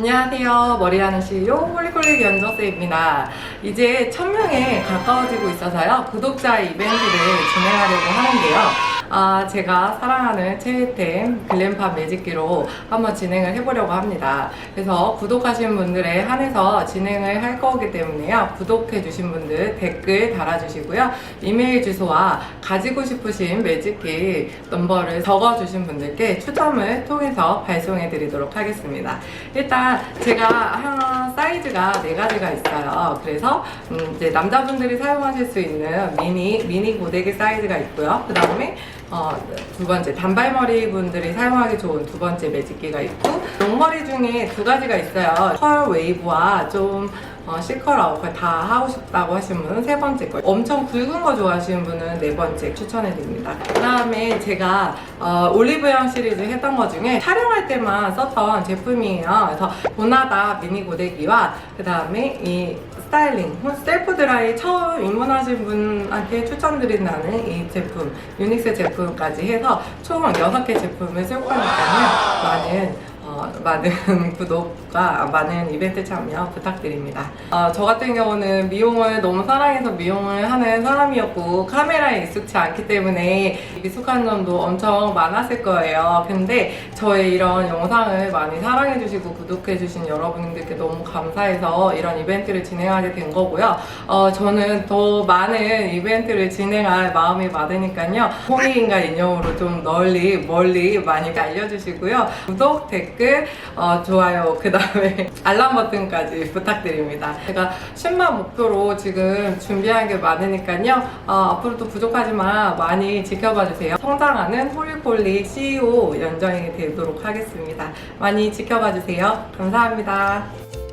안녕하세요. 머리하는 CEO 홀리콜릭 연저스입니다. 이제 1000명에 가까워지고 있어서요. 구독자 이벤트를 진행하려고 하는데요. 아, 제가 사랑하는 체이템 글램팜 매직기로 한번 진행을 해보려고 합니다. 그래서 구독하신 분들에 한해서 진행을 할 거기 때문에요. 구독해주신 분들 댓글 달아주시고요. 이메일 주소와 가지고 싶으신 매직기 넘버를 적어주신 분들께 추첨을 통해서 발송해 드리도록 하겠습니다. 일단 제가 한 사이즈가 네 가지가 있어요. 그래서 음, 이제 남자분들이 사용하실 수 있는 미니 미니 고데기 사이즈가 있고요. 그 다음에 어, 두 번째. 단발머리 분들이 사용하기 좋은 두 번째 매직기가 있고 롱머리 중에 두 가지가 있어요. 컬 웨이브와 좀 어, 시컬아웃 다 하고 싶다고 하신 분은 세 번째 거 엄청 굵은 거 좋아하시는 분은 네 번째 추천해 드립니다. 그 다음에 제가 어, 올리브영 시리즈 했던 거 중에 촬영할 때만 썼던 제품이에요. 그래서 보나다 미니 고데기와 그 다음에 이 스타일링 셀프 드라이 처음 입문하신 분한테 추천드린다는 이 제품 유닉스 제품 까지 해서 총 6개 제품을 쓸 거니까요. 많은 어, 많은 구독과 많은 이벤트 참여 부탁드립니다. 어, 저 같은 경우는 미용을 너무 사랑해서 미용을 하는 사람이었고 카메라에 익숙치 않기 때문에 미숙한 점도 엄청 많았을 거예요. 근데 저의 이런 영상을 많이 사랑해주시고 구독해주신 여러분들께 너무 감사해서 이런 이벤트를 진행하게 된 거고요. 어, 저는 더 많은 이벤트를 진행할 마음이 많으니까요. 홍익인가 인형으로 좀 널리 멀리 많이 알려주시고요. 구독, 댓글, 어, 좋아요, 그 다음에 알람 버튼까지 부탁드립니다. 제가 10만 목표로 지금 준비한 게 많으니까요. 어, 앞으로도 부족하지만 많이 지켜봐 주세요. 성장하는 홀리콜릭 CEO 연정이 되도록 하겠습니다. 많이 지켜봐 주세요. 감사합니다.